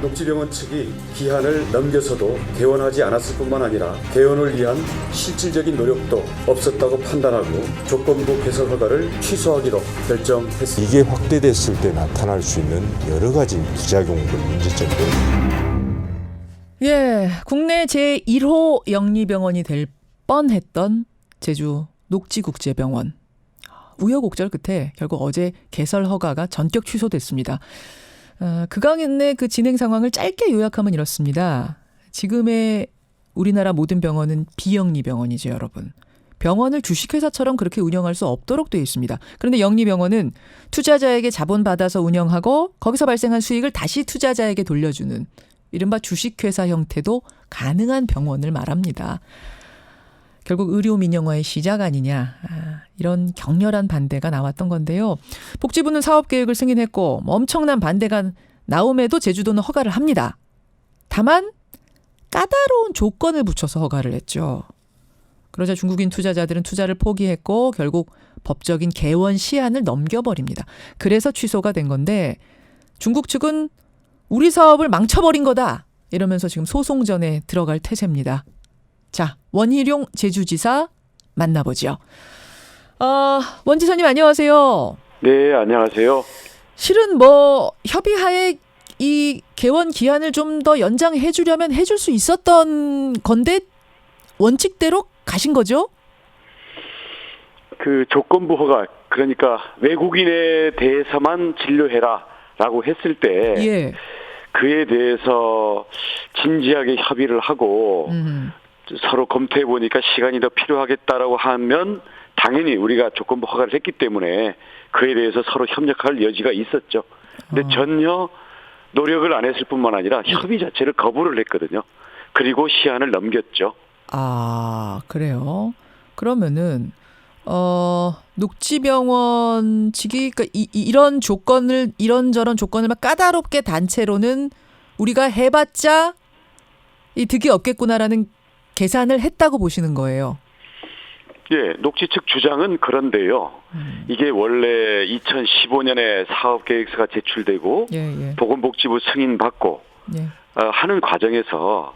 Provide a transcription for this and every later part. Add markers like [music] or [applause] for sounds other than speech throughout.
녹지병원 측이 기한을 넘겨서도 개원하지 않았을 뿐만 아니라 개원을 위한 실질적인 노력도 없었다고 판단하고 조건부 개설 허가를 취소하기로 결정했습니다. 이게 확대됐을 때 나타날 수 있는 여러 가지 부작용들, 문제점들 예, 국내 제 1호 영리병원이 될 뻔했던 제주 녹지국제병원. 우여곡절 끝에 결국 어제 개설 허가가 전격 취소됐습니다. 어, 그강의 그 진행 상황을 짧게 요약하면 이렇습니다. 지금의 우리나라 모든 병원은 비영리 병원이죠, 여러분. 병원을 주식회사처럼 그렇게 운영할 수 없도록 되어 있습니다. 그런데 영리병원은 투자자에게 자본 받아서 운영하고 거기서 발생한 수익을 다시 투자자에게 돌려주는 이른바 주식회사 형태도 가능한 병원을 말합니다. 결국 의료 민영화의 시작 아니냐 아, 이런 격렬한 반대가 나왔던 건데요. 복지부는 사업 계획을 승인했고 뭐 엄청난 반대가 나옴에도 제주도는 허가를 합니다. 다만 까다로운 조건을 붙여서 허가를 했죠. 그러자 중국인 투자자들은 투자를 포기했고 결국 법적인 개원 시한을 넘겨버립니다. 그래서 취소가 된 건데 중국 측은 우리 사업을 망쳐버린 거다. 이러면서 지금 소송전에 들어갈 태세입니다. 자, 원희룡 제주지사 만나보죠. 어, 원 지사님 안녕하세요. 네, 안녕하세요. 실은 뭐 협의하에 이 개원 기한을 좀 더 연장해 주려면 해줄 수 있었던 건데 원칙대로 가신 거죠? 그 조건부 허가 그러니까 외국인에 대해서만 진료해라라고 했을 때 예. 그에 대해서 진지하게 협의를 하고 음. 서로 검토해 보니까 시간이 더 필요하겠다라고 하면 당연히 우리가 조건부 허가를 했기 때문에 그에 대해서 서로 협력할 여지가 있었죠. 근데 어. 전혀 노력을 안 했을 뿐만 아니라 협의 자체를 거부를 했거든요. 그리고 시한을 넘겼죠. 아, 그래요. 그러면은 어, 녹지병원 측이 그러니까 이, 이- 이런 조건을 이런저런 조건을 막 까다롭게 단체로는 우리가 해봤자 이 득이 없겠구나라는 계산을 했다고 보시는 거예요. 예, 녹지 측 주장은 그런데요. 음. 이게 원래 2015년에 사업 계획서가 제출되고 예, 예, 보건복지부 승인 받고 예. 어, 하는 과정에서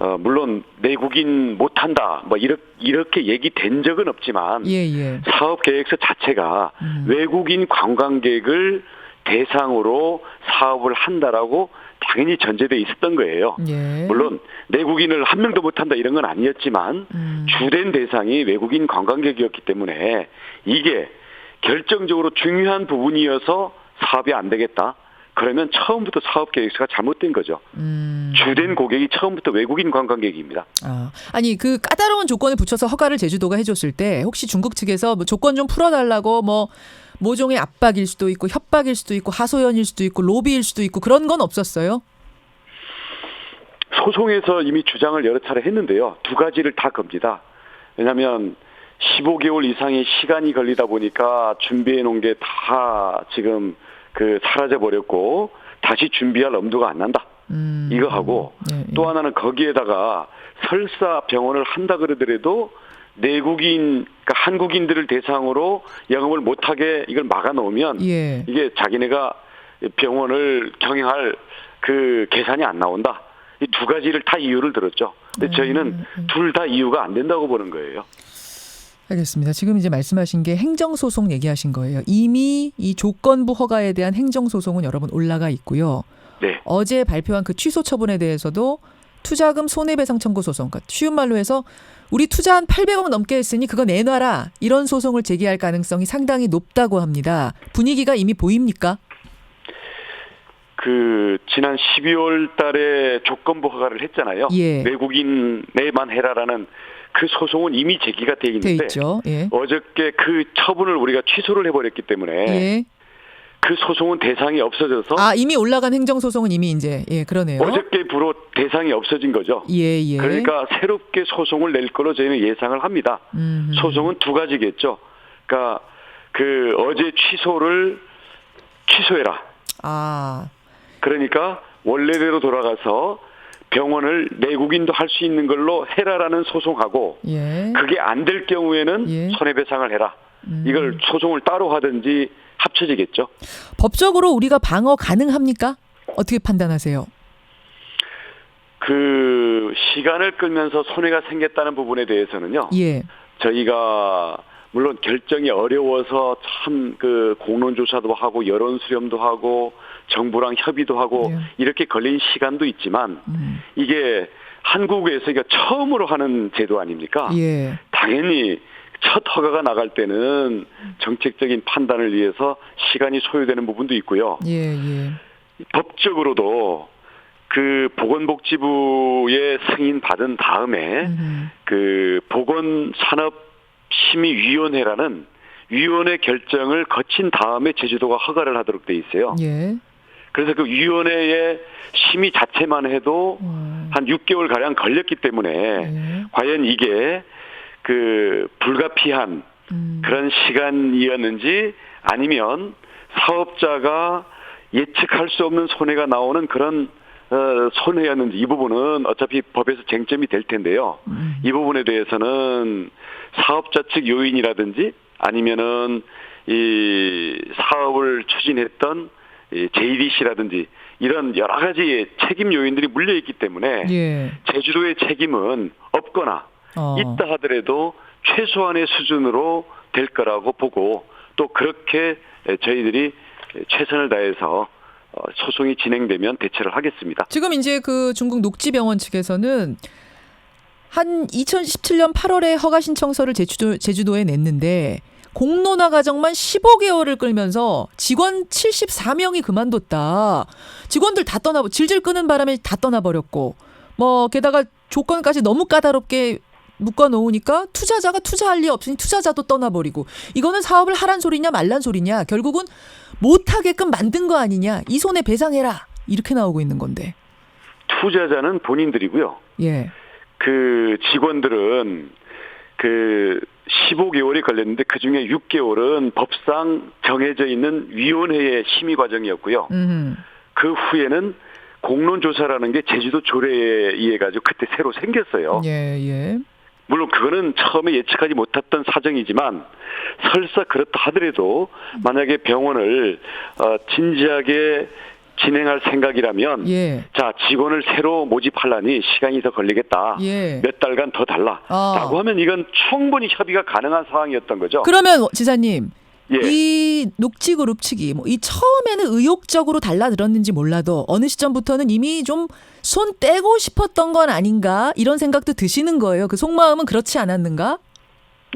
어, 물론 내국인 못한다 뭐 이렇게, 이렇게 얘기된 적은 없지만 예, 예. 사업 계획서 자체가 음. 외국인 관광객을 대상으로 사업을 한다라고 당연히 전제돼 있었던 거예요. 예. 물론 내국인을 한 명도 못한다 이런 건 아니었지만 음. 주된 대상이 외국인 관광객이었기 때문에 이게 결정적으로 중요한 부분이어서 사업이 안 되겠다. 그러면 처음부터 사업 계획서가 잘못된 거죠. 음. 주된 고객이 처음부터 외국인 관광객입니다. 아, 아니 그 까다로운 조건을 붙여서 허가를 제주도가 해줬을 때 혹시 중국 측에서 뭐 조건 좀 풀어달라고 뭐 모종의 압박일 수도 있고 협박일 수도 있고 하소연일 수도 있고 로비일 수도 있고 그런 건 없었어요? 소송에서 이미 주장을 여러 차례 했는데요. 두 가지를 다 겁니다. 왜냐하면 15개월 이상의 시간이 걸리다 보니까 준비해 놓은 게 다 지금 그 사라져 버렸고 다시 준비할 엄두가 안 난다. 음. 이거 하고 예, 예. 또 하나는 거기에다가 설사 병원을 한다 그러더라도 내국인 그러니까 한국인들을 대상으로 영업을 못하게 이걸 막아 놓으면 예. 이게 자기네가 병원을 경영할 그 계산이 안 나온다. 이 두 가지를 다 이유를 들었죠. 근데 음, 저희는 둘다 이유가 안 된다고 보는 거예요. 알겠습니다. 지금 이제 말씀하신 게 행정소송 얘기하신 거예요. 이미 이 조건부 허가에 대한 행정소송은 여러분 올라가 있고요. 네. 어제 발표한 그 취소 처분에 대해서도 투자금 손해배상 청구 소송, 그러니까 쉬운 말로 해서 우리 투자 한 800억 넘게 했으니 그거 내놔라 이런 소송을 제기할 가능성이 상당히 높다고 합니다. 분위기가 이미 보입니까? 그 지난 12월 달에 조건부 허가를 했잖아요. 예. 외국인에만 해라라는 그 소송은 이미 제기가 돼돼 있는데 있죠. 예. 어저께 그 처분을 우리가 취소를 해버렸기 때문에 예. 그 소송은 대상이 없어져서 아 이미 올라간 행정 소송은 이미 이제 예 그러네요. 어저께 부로 대상이 없어진 거죠. 예 예. 그러니까 새롭게 소송을 낼 거로 저희는 예상을 합니다. 음. 소송은 두 가지겠죠. 그러니까 그 어제 취소를 취소해라. 아 그러니까 원래대로 돌아가서 병원을 내국인도 할 수 있는 걸로 해라라는 소송하고 예. 그게 안 될 경우에는 예. 손해배상을 해라. 음. 이걸 소송을 따로 하든지 합쳐지겠죠. 법적으로 우리가 방어 가능합니까? 어떻게 판단하세요? 그 시간을 끌면서 손해가 생겼다는 부분에 대해서는요. 예. 저희가 물론 결정이 어려워서 참 그 공론 조사도 하고 여론 수렴도 하고 정부랑 협의도 하고 예. 이렇게 걸린 시간도 있지만 음. 이게 한국에서 이게 처음으로 하는 제도 아닙니까? 예. 당연히 첫 허가가 나갈 때는 정책적인 판단을 위해서 시간이 소요되는 부분도 있고요. 예, 예. 법적으로도 그 보건복지부의 승인 받은 다음에 음. 그 보건산업심의위원회라는 위원회 결정을 거친 다음에 제주도가 허가를 하도록 돼 있어요. 예. 그래서 그 위원회의 심의 자체만 해도 어. 한 6개월 가량 걸렸기 때문에 예. 과연 이게 그 불가피한 음. 그런 시간이었는지 아니면 사업자가 예측할 수 없는 손해가 나오는 그런 어, 손해였는지 이 부분은 어차피 법에서 쟁점이 될 텐데요. 음. 이 부분에 대해서는 사업자 측 요인이라든지 아니면은 이 사업을 추진했던 이 JDC라든지 이런 여러 가지 책임 요인들이 물려 있기 때문에 예. 제주도의 책임은 없거나 어. 있다 하더라도 최소한의 수준으로 될 거라고 보고 또 그렇게 저희들이 최선을 다해서 어, 소송이 진행되면 대처를 하겠습니다. 지금 이제 그 중국 녹지병원 측에서는 한 2017년 8월에 허가 신청서를 제주도, 제주도에 냈는데 공론화 과정만 15개월을 끌면서 직원 74명이 그만뒀다. 직원들 다 떠나 질질 끄는 바람에 다 떠나버렸고 뭐 게다가 조건까지 너무 까다롭게 묶어 놓으니까 투자자가 투자할 리 없으니 투자자도 떠나버리고 이거는 사업을 하란 소리냐 말란 소리냐 결국은 못하게끔 만든 거 아니냐 이 손해 배상해라 이렇게 나오고 있는 건데 투자자는 본인들이고요. 예 그 직원들은 그 15개월이 걸렸는데 그 중에 6개월은 법상 정해져 있는 위원회의 심의 과정이었고요. 음. 그 후에는 공론조사라는 게 제주도 조례에 의해 가지고 그때 새로 생겼어요. 예, 예. 물론 그거는 처음에 예측하지 못했던 사정이지만 설사 그렇다 하더라도 만약에 병원을 어, 진지하게 진행할 생각이라면 예. 자 직원을 새로 모집하려니 시간이 더 걸리겠다. 예. 몇 달간 더 달라. 아. 라고 하면 이건 충분히 협의가 가능한 상황이었던 거죠. 그러면 지사님 예. 이 녹지그룹 측이 뭐이 처음에는 의욕적으로 달라들었는지 몰라도 어느 시점부터는 이미 좀 손 떼고 싶었던 건 아닌가 이런 생각도 드시는 거예요. 그 속마음은 그렇지 않았는가?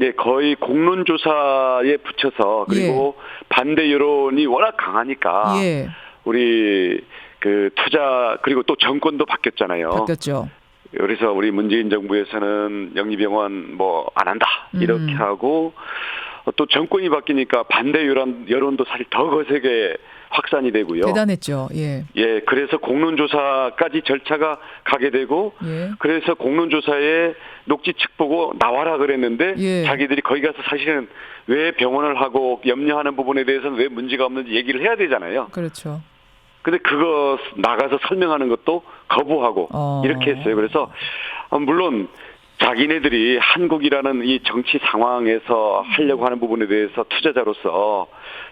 예, 거의 공론 조사에 붙여서 그리고 반대 여론이 워낙 강하니까 예. 우리 그 투자 그리고 또 정권도 바뀌었잖아요. 바뀌었죠. 그래서 우리 문재인 정부에서는 영리병원 뭐 안 한다 이렇게 음. 하고 또 정권이 바뀌니까 반대 여론 여론도 사실 더 거세게 확산이 되고요. 대단했죠. 예. 예, 그래서 공론조사까지 절차가 가게 되고 예. 그래서 공론조사에 녹지 측 보고 나와라 그랬는데 예. 자기들이 거기 가서 사실은 왜 병원을 하고 염려하는 부분에 대해서는 왜 문제가 없는지 얘기를 해야 되잖아요. 그렇죠. 근데 그거 나가서 설명하는 것도 거부하고 어. 이렇게 했어요. 그래서 어, 물론 자기네들이 한국이라는 이 정치 상황에서 하려고 하는 부분에 대해서 투자자로서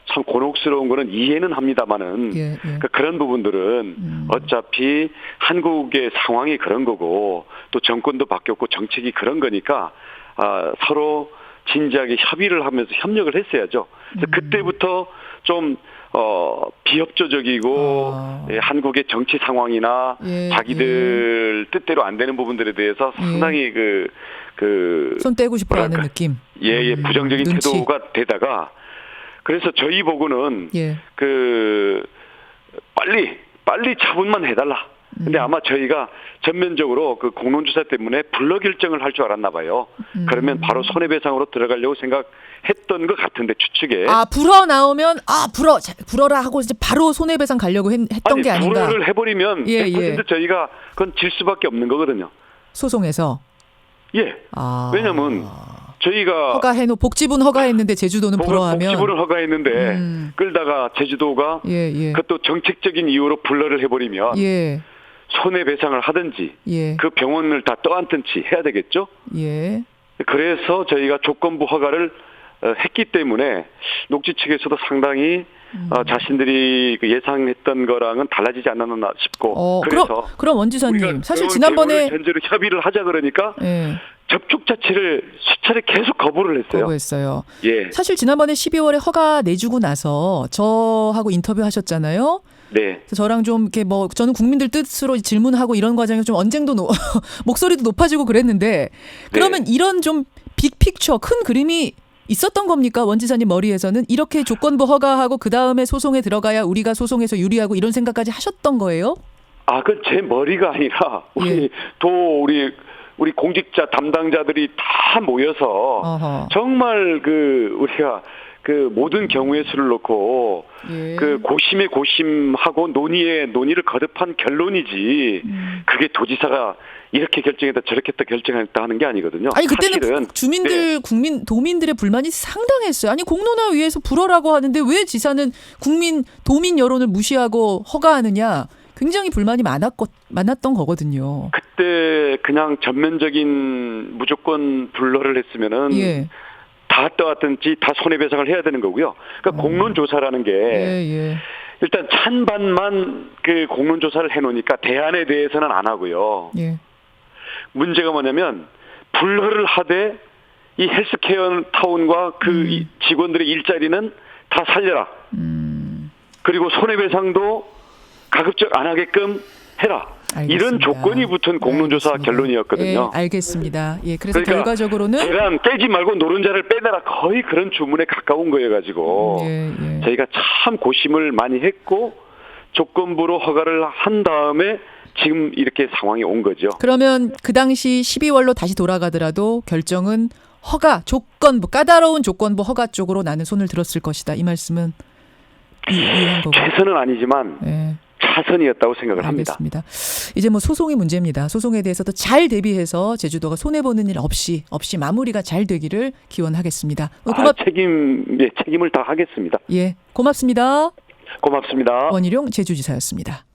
참 곤혹스러운 거는 이해는 합니다만은 예, 예. 그런 부분들은 음. 어차피 한국의 상황이 그런 거고 또 정권도 바뀌었고 정책이 그런 거니까 아, 서로 진지하게 협의를 하면서 협력을 했어야죠. 그래서 음. 그때부터 좀 어, 비협조적이고 아. 예, 한국의 정치 상황이나 예, 자기들 뜻대로 안 되는 부분들에 대해서 예. 상당히 그, 그, 손 떼고 싶어 하는. 느낌. 예, 예, 음, 부정적인 눈치. 태도가 되다가 그래서 저희 보고는 예. 그 빨리 빨리 처분만 해달라. 근데 음. 아마 저희가 전면적으로 그 공론조사 때문에 불러 결정을 할 줄 알았나 봐요. 음. 그러면 바로 손해배상으로 들어가려고 생각 했던 것 같은데 추측에 아 불어 나오면 아 불어 자, 불어라 하고 이제 바로 손해배상 가려고 했, 던 아니 게 아닌가 불허를 해버리면 예, 100% 예. 저희가 그건 질 수밖에 없는 거거든요. 소송에서 예, 아 왜냐면 저희가 허가해놓 복지분 허가했는데 제주도는 불어하면 복지부를 허가했는데 음. 끌다가 제주도가 예 예. 그것도 정책적인 이유로 불러를 해버리면 예, 손해배상을 하든지 예, 그 병원을 다 떠안든지 해야 되겠죠. 예. 그래서 저희가 조건부 허가를 어, 했기 때문에 녹지 측에서도 상당히 어, 자신들이 그 예상했던 거랑은 달라지지 않았나 싶고 어, 그래서 그럼 그럼 원 지사님 우리가 사실 그 지난번에 전제로 협의를 하자 그러니까 예, 접촉 자체를 수차례 계속 거부를 했어요. 거부했어요. 예, 사실 지난번에 12월에 허가 내주고 나서 저하고 인터뷰 하셨잖아요. 네, 저랑 좀 이렇게 뭐 저는 국민들 뜻으로 질문하고 이런 과정에서 좀 언쟁도 노, [laughs] 목소리도 높아지고 그랬는데 그러면 네. 이런 좀 빅픽처 큰 그림이 있었던 겁니까 원지사님 머리에서는 이렇게 조건부 허가하고 그 다음에 소송에 들어가야 우리가 소송에서 유리하고 이런 생각까지 하셨던 거예요? 아, 그 제 머리가 아니라 우리 예. 도 우리 우리 공직자 담당자들이 다 모여서 어허. 정말 그 우리가 그 모든 경우의 수를 놓고 예. 그 고심에 고심하고 논의에 논의를 거듭한 결론이지 음. 그게 도지사가 이렇게 결정했다 저렇게 했다 결정했다 하는 게 아니거든요. 아니 그때는 사실은 주민들 네. 국민 도민들의 불만이 상당했어요. 아니 공론화 위에서 불어라고 하는데 왜 지사는 국민 도민 여론을 무시하고 허가하느냐? 굉장히 불만이 많았고 많았던 거거든요. 그때 그냥 전면적인 무조건 불러를 했으면은 예. 다 떠왔든지 다 손해배상을 해야 되는 거고요. 그러니까 공론조사라는 게 예, 예. 일단 찬반만 그 공론조사를 해놓으니까 대안에 대해서는 안 하고요. 예. 문제가 뭐냐면 불허를 하되 이 헬스케어 타운과 그 음. 이 직원들의 일자리는 다 살려라. 음. 그리고 손해배상도 가급적 안 하게끔 해라. 이런 알겠습니다. 조건이 붙은 공론조사 알겠습니다. 결론이었거든요. 예, 알겠습니다. 예, 그래서 그러니까 결과적으로는 계란 떼지 말고 노른자를 빼내라 거의 그런 주문에 가까운 거여 가지고 예, 예. 저희가 참 고심을 많이 했고 조건부로 허가를 한 다음에 지금 이렇게 상황이 온 거죠. 그러면 그 당시 12월로 다시 돌아가더라도 결정은 허가 조건부 까다로운 조건부 허가 쪽으로 나는 손을 들었을 것이다. 이 말씀은 이-. 최선은 아니지만 예. 차선이었다고 생각을 합니다. 알겠습니다. 이제 뭐 소송이 문제입니다. 소송에 대해서도 잘 대비해서 제주도가 손해 보는 일 없이 없이 마무리가 잘 되기를 기원하겠습니다. 어, 아, 고맙 책임 예, 책임을 다 하겠습니다. 예 고맙습니다. 고맙습니다. 원희룡 제주지사였습니다.